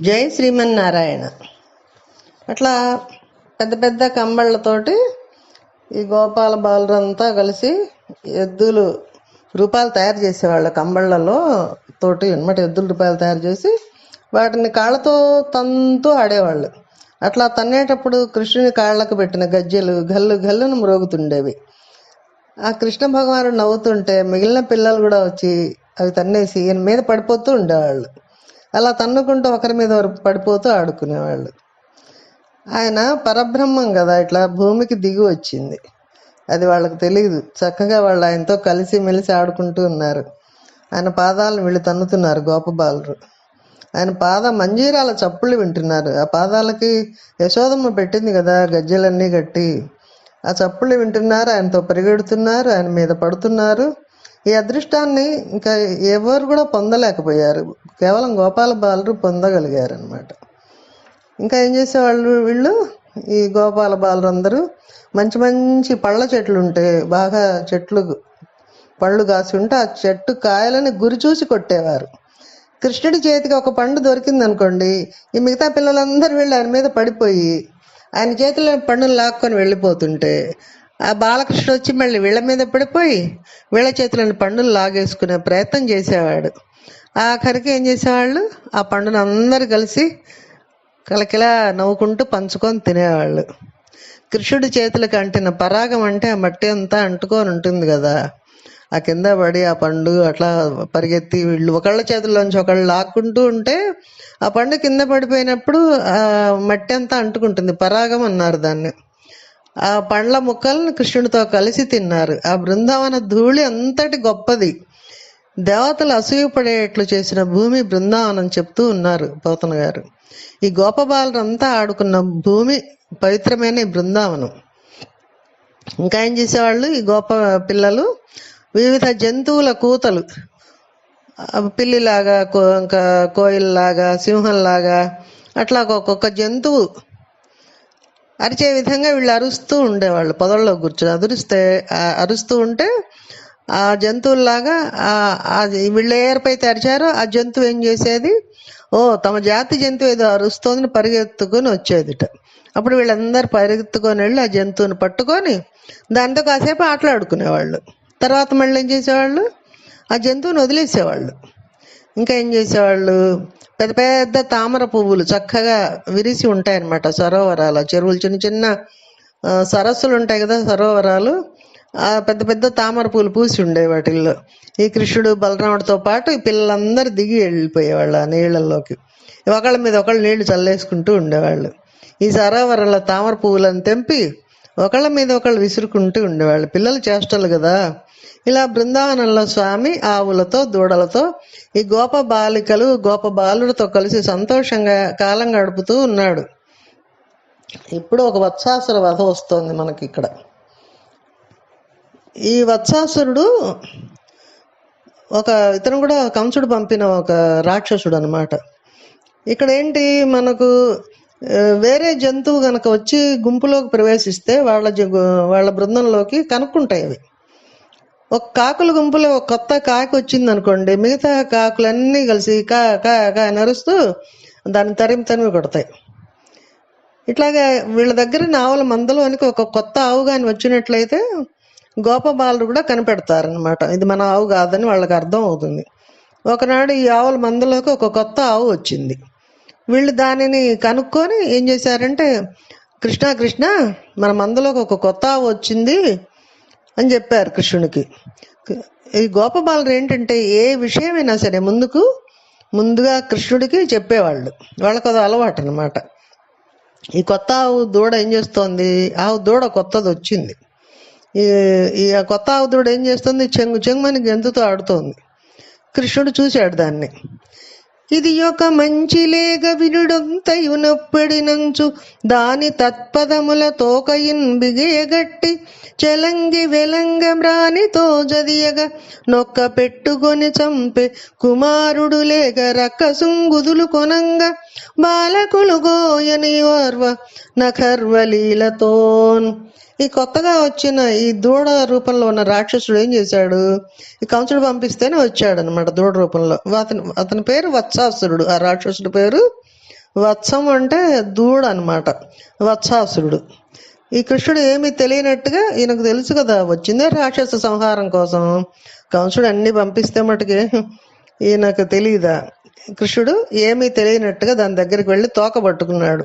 జై శ్రీమన్నారాయణ. అట్లా పెద్ద పెద్ద కంబళ్ళతోటి ఈ గోపాల బాలురంతా కలిసి ఎద్దులు రూపాయలు తయారు చేసేవాళ్ళు కంబళ్ళలో తోటి అనమాట ఎద్దుల రూపాయలు తయారు చేసి వాటిని కాళ్ళతో తంతూ ఆడేవాళ్ళు. అట్లా తన్నేటప్పుడు కృష్ణుని కాళ్ళకు పెట్టిన గజ్జెలు గల్లు గల్లును మ్రోగుతుండేవి. ఆ కృష్ణ భగవానుడు నవ్వుతుంటే మిగిలిన పిల్లలు కూడా వచ్చి అవి తన్నేసి ఈయన మీద పడిపోతూ ఉండేవాళ్ళు. అలా తన్నుకుంటూ ఒకరి మీద ఒకరు పడిపోతూ ఆడుకునేవాళ్ళు. ఆయన పరబ్రహ్మం కదా ఇట్లా భూమికి దిగి వచ్చింది. అది వాళ్ళకి తెలియదు చక్కగా వాళ్ళు ఆయనతో కలిసి మెలిసి ఆడుకుంటూ ఉన్నారు. ఆయన పాదాలను వీళ్ళు తన్నుతున్నారు గోపబాలురు ఆయన పాద మంజీరాల చప్పుళ్ళు వింటున్నారు. ఆ పాదాలకి యశోదమ్మ పెట్టింది కదా గజ్జెలన్నీ కట్టి. ఆ చప్పుళ్ళు వింటున్నారు ఆయనతో పరిగెడుతున్నారు ఆయన మీద పడుతున్నారు. ఈ అదృష్టాన్ని ఇంకా ఎవరు కూడా పొందలేకపోయారు. కేవలం గోపాల బాలురు పొందగలిగారు అనమాట ఇంకా ఏం చేసేవాళ్ళు వీళ్ళు? ఈ గోపాల బాలురందరూ మంచి మంచి పళ్ళ చెట్లు ఉంటే బాగా చెట్లు పళ్ళు కాసి ఉంటే ఆ చెట్టు కాయలని గురి చూసి కొట్టేవారు. కృష్ణుడి చేతికి ఒక పండు దొరికింది అనుకోండి ఈ మిగతా పిల్లలందరూ వెళ్ళి ఆయన మీద పడిపోయి ఆయన చేతిలో పండును లాక్కొని వెళ్ళిపోతుంటే ఆ బాలకృష్ణ వచ్చి మళ్ళీ వీళ్ళ మీద పడిపోయి వీళ్ళ చేతిలోని పండును లాగేసుకునే ప్రయత్నం చేసేవాడు. ఆఖరికి ఏం చేసేవాళ్ళు? ఆ పండును అందరు కలిసి కలకిలా నవ్వుకుంటూ పంచుకొని తినేవాళ్ళు. కృష్ణుడి చేతులకు అంటిన పరాగం అంటే ఆ మట్టి అంతా అంటుకొని ఉంటుంది కదా. ఆ కింద పడి ఆ పండు అట్లా పరిగెత్తి వీళ్ళు ఒకళ్ళ చేతుల్లోంచి ఒకళ్ళు లాక్కుంటూ ఉంటే ఆ పండు కింద పడిపోయినప్పుడు ఆ మట్టి అంతా అంటుకుంటుంది. పరాగం అన్నారు దాన్ని. ఆ పండ్ల ముక్కలను కృష్ణుడితో కలిసి తిన్నారు. ఆ బృందావన ధూళి అంతటి గొప్పది. దేవతలు అసూయపడేట్లు చేసిన భూమి బృందావనం చెప్తూ ఉన్నారు పోతన గారు. ఈ గోపబాలరంతా ఆడుకున్న భూమి పవిత్రమైన ఈ బృందావనం. ఇంకా ఏం చేసేవాళ్ళు? ఈ గోప పిల్లలు వివిధ జంతువుల కూతలు. పిల్లిలాగా కో ఇంకా కోయిల్లాగా సింహంలాగా అట్లా ఒక్కొక్క జంతువు అరిచే విధంగా వీళ్ళు అరుస్తూ ఉండేవాళ్ళు పొదల్లో కూర్చొని. అదురిస్తే అరుస్తూ ఉంటే ఆ జంతువుల్లాగా అది వీళ్ళు ఏ ఏర్పైతే అరిచారో ఆ జంతువు ఏం చేసేది? ఓ తమ జాతి జంతువు ఏదో అరుస్తోందని పరిగెత్తుకొని వచ్చేదిట. అప్పుడు వీళ్ళందరూ పరిగెత్తుకొని వెళ్ళి ఆ జంతువుని పట్టుకొని దాంతో కాసేపు ఆటలాడుకునేవాళ్ళు. తర్వాత మళ్ళీ ఏం చేసేవాళ్ళు? ఆ జంతువుని వదిలేసేవాళ్ళు. ఇంకా ఏం చేసేవాళ్ళు? పెద్ద పెద్ద తామర పువ్వులు చక్కగా విరిసి ఉంటాయన్నమాట సరోవరాలు. చెరువులు చిన్న చిన్న సరస్సులు ఉంటాయి కదా సరోవరాలు. ఆ పెద్ద పెద్ద తామర పూలు పూసి ఉండే వాటిల్లో. ఈ కృష్ణుడు బలరాముడితో పాటు ఈ పిల్లలందరూ దిగి వెళ్ళిపోయేవాళ్ళు ఆ నీళ్ళల్లోకి. ఒకళ్ళ మీద ఒకళ్ళు నీళ్ళు చల్లేసుకుంటూ ఉండేవాళ్ళు. ఈ సరోవరంలో తామర పువ్వులను తెంపి ఒకళ్ళ మీద ఒకళ్ళు విసురుకుంటూ ఉండేవాళ్ళు. పిల్లలు చేష్టలు కదా. ఇలా బృందావనంలో స్వామి ఆవులతో దూడలతో ఈ గోప బాలికలు గోప బాలుడితో కలిసి సంతోషంగా కాలం గడుపుతూ ఉన్నాడు. ఇప్పుడు ఒక వత్సాసుర వధ వస్తోంది మనకి ఇక్కడ. ఈ వత్సాసురుడు ఒక ఇతను కూడా కంసుడు పంపిన ఒక రాక్షసుడు అనమాట ఇక్కడ ఏంటి మనకు వేరే జంతువు కనుక వచ్చి గుంపులోకి ప్రవేశిస్తే వాళ్ళ జ- వాళ్ళ బృందంలోకి కనుక్కుంటాయి అవి. ఒక కాకుల గుంపులో ఒక కొత్త కాకి వచ్చింది అనుకోండి మిగతా కాకులన్నీ కలిసి కా కా కా నరుస్తూ దాన్ని తరిమి తరిమి కొడతాయి. ఇట్లాగే వీళ్ళ దగ్గర ఆవుల మందలోనికి ఒక కొత్త ఆవు కానీ వచ్చినట్లయితే గోపబాలు కూడా కనిపెడతారనమాట ఇది మన ఆవు కాదని వాళ్ళకి అర్థం అవుతుంది. ఒకనాడు ఈ ఆవుల మందలోకి ఒక కొత్త ఆవు వచ్చింది. వీళ్ళు దానిని కనుక్కొని ఏం చేశారంటే కృష్ణ కృష్ణ మన మందలోకి ఒక కొత్త ఆవు వచ్చింది అని చెప్పారు కృష్ణునికి. ఈ గోపబాలుడు ఏంటంటే ఏ విషయమైనా సరే ముందుకు ముందుగా కృష్ణుడికి చెప్పేవాళ్ళు. వాళ్ళకు అది అలవాటు అనమాట ఈ కొత్త ఆవు దూడ ఏం చేస్తోంది? ఆవు దూడ కొత్తది వచ్చింది. ఈ ఈ కొత్త ఆవు దూడ ఏం చేస్తుంది? చెంగు చెంగుమని గెంతుతో ఆడుతోంది. కృష్ణుడు చూశాడు దాన్ని. ఇది ఒక మంచి లేగ వినుడొంతయునొప్పడినంచు దాని తత్పదముల తోకయిన్ బిగేగట్టి చెలంగి వెలంగ మ్రానితో జదియగ నొక్క పెట్టుకొని చంపే కుమారుడు లేగ రక్కసుంగుదులు కొనంగ. బాలకులు గోయని ఓర్వ నఖర్వలీలతోన్. ఈ కొత్తగా వచ్చిన ఈ దూడ రూపంలో ఉన్న రాక్షసుడు ఏం చేశాడు? ఈ కంసుడు పంపిస్తేనే వచ్చాడు అనమాట దూడ రూపంలో. అతని అతని పేరు వత్సాసురుడు. ఆ రాక్షసుడి పేరు వత్సం అంటే దూడ అనమాట వత్సాసురుడు. ఈ కృష్ణుడు ఏమీ తెలియనట్టుగా ఈయనకు తెలుసు కదా వచ్చిందే రాక్షస సంహారం కోసం. కంసుడు అన్ని పంపిస్తే మటుకే ఈయనకు తెలియదా కృష్ణుడు ఏమీ తెలియనట్టుగా దాని దగ్గరికి వెళ్ళి తోక పట్టుకున్నాడు.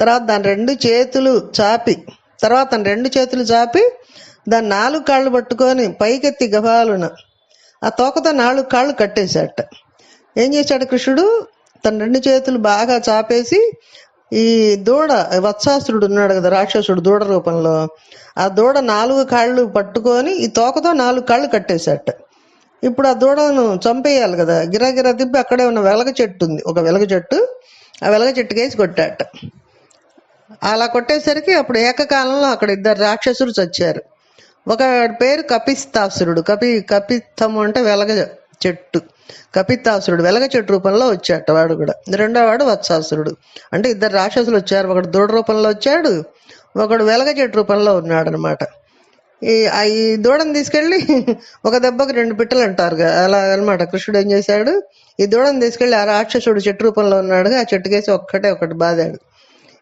తర్వాత దాని రెండు చేతులు చాపి తర్వాత రెండు చేతులు చాపి దాని నాలుగు కాళ్ళు పట్టుకొని పైకెత్తి గభాలున ఆ తోకతో నాలుగు కాళ్ళు కట్టేశాట. ఏం చేశాడు కృష్ణుడు? తన రెండు చేతులు బాగా చాపేసి ఈ దూడ వత్సాసురుడు ఉన్నాడు కదా రాక్షసుడు దూడ రూపంలో ఆ దూడ నాలుగు కాళ్ళు పట్టుకొని ఈ తోకతో నాలుగు కాళ్ళు కట్టేశాట. ఇప్పుడు ఆ దూడను చంపేయాలి కదా గిరాగిరా తిప్పి అక్కడే ఉన్న వెలగ చెట్టు ఉంది ఒక వెలగ చెట్టు. ఆ వెలగ చెట్టుకేసి కొట్టాట. అలా కొట్టేసరికి అప్పుడు ఏకకాలంలో అక్కడ ఇద్దరు రాక్షసులు చచ్చారు. ఒక పేరు కపిస్తాసురుడు. కపి కపిత్తము అంటే వెలగ చెట్టు. కపిత్తాసురుడు వెలగ చెట్టు రూపంలో వచ్చాట వాడు కూడా. రెండో వాడు వత్సాసురుడు. అంటే ఇద్దరు రాక్షసులు వచ్చారు. ఒకడు దూడ రూపంలో వచ్చాడు. ఒకడు వెలగ చెట్టు రూపంలో ఉన్నాడు అనమాట ఈ ఈ దూడను తీసుకెళ్ళి ఒక దెబ్బకి రెండు పిట్టలు అంటారు అలా అనమాట. కృష్ణుడు ఏం చేశాడు? ఈ దూడను తీసుకెళ్ళి ఆ రాక్షసుడు చెట్టు రూపంలో ఉన్నాడు ఆ చెట్టుకేసి ఒక్కటే ఒకటి బాధాడు.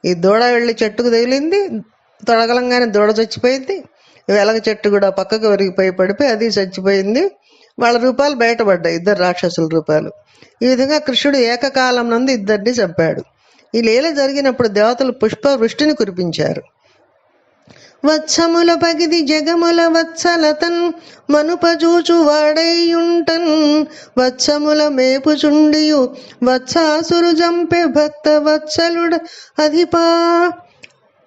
ఈ దూడ వెళ్ళి చెట్టుకు తగిలింది తొడగలంగానే దూడ చచ్చిపోయింది. వెలగ చెట్టు కూడా పక్కకు ఒరిగిపోయి పడిపోయి అది చచ్చిపోయింది. వాళ్ళ రూపాలు బయటపడ్డాయి ఇద్దరు రాక్షసుల రూపాలు. ఈ విధంగా కృష్ణుడు ఏకకాలం నందు ఇద్దరిని చంపాడు. ఈ లీల జరిగినప్పుడు దేవతలు పుష్ప వృష్టిని కురిపించారు. వత్సముల పగిది జగముల వత్సలతన్ మనుపజూచు వాడైయుంటన్ వత్సముల మేపుచుండియు వత్సాసురు జంపే భక్త వత్సలుడ అధిపా.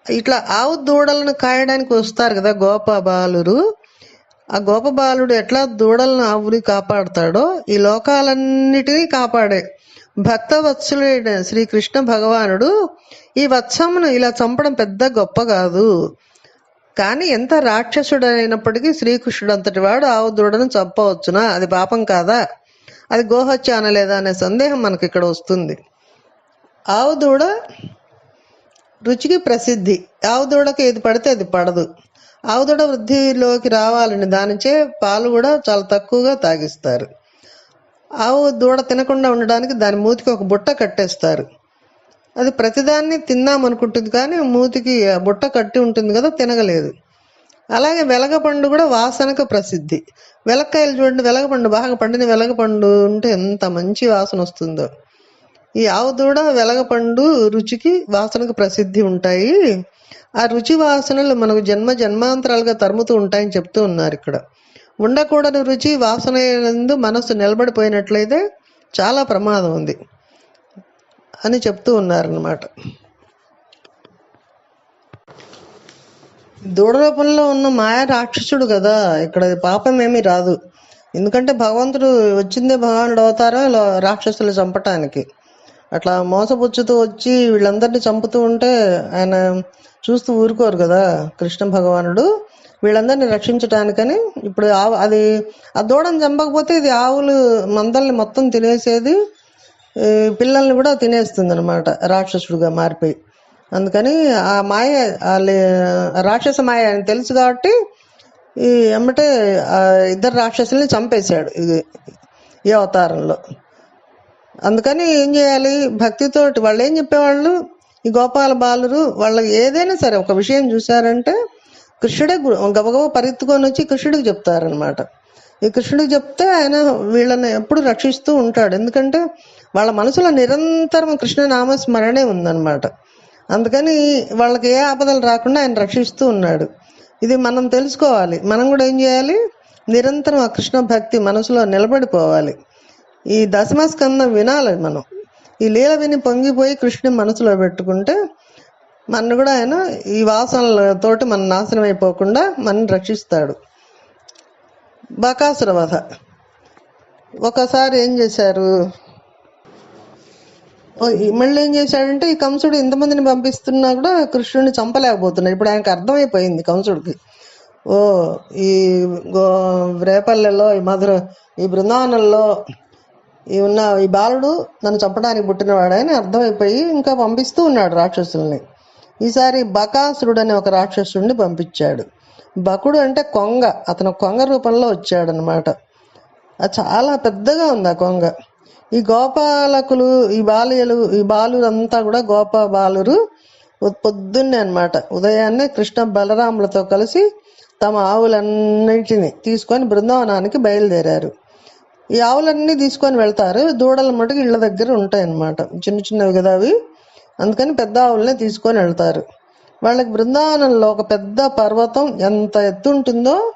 ఇట్లా ఆవు దూడలను కాయడానికి వస్తారు కదా గోపబాలురు. ఆ గోపబాలుడు ఎట్లా దూడలను ఆవుని కాపాడతాడో ఈ లోకాలన్నిటినీ కాపాడే భక్తవత్సలుడైన శ్రీకృష్ణ భగవానుడు ఈ వత్సమును ఇలా చంపడం పెద్ద గొప్ప కాదు. కానీ ఎంత రాక్షసుడైనప్పటికీ శ్రీకృష్ణుడు అంతటి వాడు ఆవు దూడను చంపవచ్చునా? అది పాపం కాదా? అది గోహత్య అనలేదా అనే సందేహం మనకి ఇక్కడ వస్తుంది. ఆవు దూడ రుచికి ప్రసిద్ధి. ఆవుదూడకి ఏది పడితే అది పడదు. ఆవు దూడ వృద్ధిలోకి రావాలని దానిచే పాలు కూడా చాలా తక్కువగా తాగిస్తారు. ఆవు దూడ తినకుండా ఉండడానికి దాని మూతికి ఒక బుట్ట కట్టేస్తారు. అది ప్రతిదాన్ని తిందాం అనుకుంటుంది కానీ మూతికి ఆ బుట్ట కట్టి ఉంటుంది కదా తినగలేదు. అలాగే వెలగపండు కూడా వాసనకు ప్రసిద్ధి. వెలక్కాయలు చూడండి వెలగపండు బాగా పండిన వెలగపండు ఉంటే ఎంత మంచి వాసన వస్తుందో. ఈ ఆవు దూడ వెలగపండు రుచికి వాసనకు ప్రసిద్ధి ఉంటాయి. ఆ రుచి వాసనలు మనకు జన్మ జన్మాంతరాలుగా తరుముతూ ఉంటాయని చెప్తూ ఉన్నారు ఇక్కడ. ఉండకూడని రుచి వాసన మనసు నిలబడిపోయినట్లయితే చాలా ప్రమాదం ఉంది. అని చెప్తూ ఉన్నారన్నమాట. దూడ రూపంలో ఉన్న మాయ రాక్షసుడు కదా ఇక్కడ పాపం ఏమీ రాదు. ఎందుకంటే భగవంతుడు వచ్చిందే భగవానుడు అవతారా రాక్షసులు చంపటానికి. అట్లా మోసపుచ్చుతూ వచ్చి వీళ్ళందరినీ చంపుతూ ఉంటే ఆయన చూస్తూ ఊరుకోరు కదా కృష్ణ భగవానుడు. వీళ్ళందరినీ రక్షించడానికని ఇప్పుడు ఆవు అది ఆ దూడను చంపకపోతే ఇది ఆవులు మందల్ని మొత్తం తినేసేది పిల్లల్ని కూడా తినేస్తుంది అనమాట రాక్షసుడిగా మారిపోయి. అందుకని ఆ మాయ రాక్షస మాయ అని తెలుసు కాబట్టి ఈ ఎమ్మటే ఇద్దరు రాక్షసుల్ని చంపేశాడు ఇది ఈ అవతారంలో. అందుకని ఏం చేయాలి భక్తితోటి వాళ్ళు ఏం చెప్పేవాళ్ళు ఈ గోపాల బాలురు వాళ్ళకి ఏదైనా సరే ఒక విషయం చూశారంటే కృష్ణుడే గబగబ పరిగెత్తుకొని వచ్చి కృష్ణుడికి చెప్తారనమాట ఈ కృష్ణుడికి చెప్తే ఆయన వీళ్ళని ఎప్పుడు రక్షిస్తూ ఉంటాడు. ఎందుకంటే వాళ్ళ మనసులో నిరంతరం కృష్ణ నామస్మరణే ఉందన్నమాట. అందుకని వాళ్ళకి ఏ ఆపదలు రాకుండా ఆయన రక్షిస్తూ ఉన్నాడు. ఇది మనం తెలుసుకోవాలి. మనం కూడా ఏం చేయాలి? నిరంతరం ఆ కృష్ణ భక్తి మనసులో నిలబడిపోవాలి. ఈ దశమస్కందం వినాలి మనం. ఈ లీల విని పొంగిపోయి కృష్ణుని మనసులో పెట్టుకుంటే మన కూడా ఆయన ఈ వాసనలతోటి మన నాశనం అయిపోకుండా మనం రక్షిస్తాడు. బకాసుర వధ ఒకసారి ఏం చేశారు? మళ్ళీ ఏం చేశాడంటే ఈ కంసుడు ఇంతమందిని పంపిస్తున్నా కూడా కృష్ణుడిని చంపలేకపోతున్నాడు. ఇప్పుడు ఆయనకు అర్థమైపోయింది కంసుడికి. ఓ ఈ గో రేపల్లెలో ఈ మధుర ఈ బృందావనంలో ఈ ఉన్న ఈ బాలుడు నన్ను చంపడానికి పుట్టినవాడని అర్థమైపోయి ఇంకా పంపిస్తూ ఉన్నాడు రాక్షసుల్ని. ఈసారి బకాసురుడు అనే ఒక రాక్షసుడిని పంపించాడు. బకుడు అంటే కొంగ. అతను కొంగ రూపంలో వచ్చాడనమాట అది చాలా పెద్దగా ఉంది ఆ కొంగ. ఈ గోపాలకులు ఈ బాల్యలు ఈ బాలురంతా కూడా గోప బాలురు పొద్దున్నే అనమాట ఉదయాన్నే కృష్ణ బలరాములతో కలిసి తమ ఆవులన్నిటిని తీసుకొని బృందావనానికి బయలుదేరారు. ఈ ఆవులన్నీ తీసుకొని వెళ్తారు. దూడల మటుకు ఇళ్ళ దగ్గర ఉంటాయి అన్నమాట. చిన్న చిన్నవి కదా అవి. అందుకని పెద్ద ఆవులనే తీసుకొని వెళ్తారు. వాళ్ళకి బృందావనంలో ఒక పెద్ద పర్వతం ఎంత ఎత్తు ఉంటుందో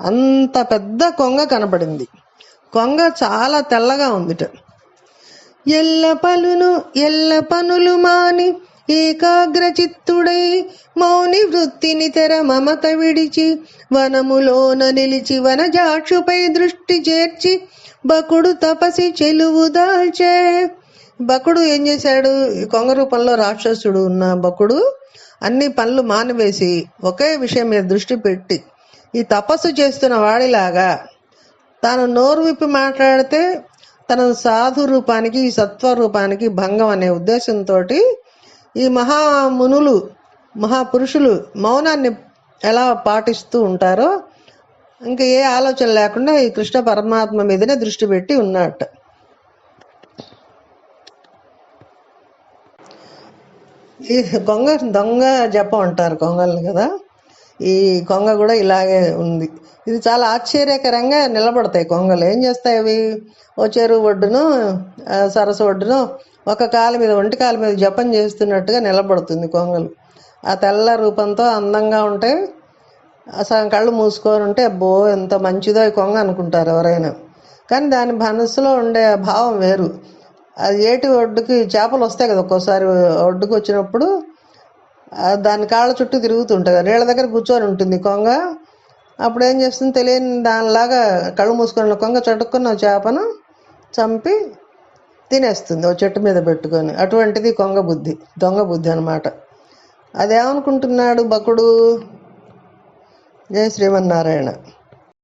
అంత పెద్ద కొంగ కనపడింది. కొంగ చాలా తెల్లగా ఉందిట. ఎల్ల పలును ఎల్ల పనులు మాని ఏకాగ్రచిత్తుడై మౌని వృత్తిని తెర మమత విడిచి వనములోన నిలిచి వనజాక్షుపై దృష్టి చేర్చి బకుడు తపసి చెలువు దాల్చే. బకుడు ఏం చేశాడు? ఈ కొంగ రూపంలో రాక్షసుడు ఉన్న బకుడు అన్ని పనులు మానివేసి ఒకే విషయం మీద దృష్టి పెట్టి ఈ తపస్సు చేస్తున్న వాడిలాగా తాను నోరు విప్పి మాట్లాడితే తన సాధు రూపానికి ఈ సత్వ రూపానికి భంగం అనే ఉద్దేశంతో ఈ మహామునులు మహాపురుషులు మౌనాన్ని ఎలా పాటిస్తూ ఉంటారో ఇంకా ఏ ఆలోచన లేకుండా ఈ కృష్ణ పరమాత్మ మీదనే దృష్టి పెట్టి ఉన్నట్టు ఈ కొంగ దొంగ జపం అంటారు కొంగల్ని కదా? ఈ కొంగ కూడా ఇలాగే ఉంది. ఇది చాలా ఆశ్చర్యకరంగా నిలబడతాయి కొంగలు. ఏం చేస్తాయి అవి? ఓ చెరువు ఒడ్డును సరస్సు ఒడ్డును ఒక కాలు మీద ఒంటి కాలు మీద జపం చేస్తున్నట్టుగా నిలబడుతుంది కొంగలు. ఆ తెల్ల రూపంతో అందంగా ఉంటాయి అసలు కళ్ళు మూసుకొని ఉంటే అబ్బో ఎంత మంచిదో ఈ కొంగ అనుకుంటారు ఎవరైనా. కానీ దాని మనసులో ఉండే భావం వేరు. అది ఏటి ఒడ్డుకి చేపలు వస్తాయి కదా ఒక్కోసారి ఒడ్డుకు వచ్చినప్పుడు దాని కాళ్ళ చుట్టూ తిరుగుతుంటుంది. నీళ్ళ దగ్గర కూర్చొని ఉంటుంది కొంగ. అప్పుడు ఏం చేస్తుంది? తెలియని దానిలాగా కళ్ళు మూసుకొని కొంగ చటుక్కున్న చేపను చంపి తినేస్తుంది. ఓ చెట్టు మీద పెట్టుకొని. అటువంటిది కొంగ బుద్ధి. దొంగ బుద్ధి అనమాట అదేమనుకుంటున్నాడు బకుడు? జయ శ్రీమన్నారాయణ.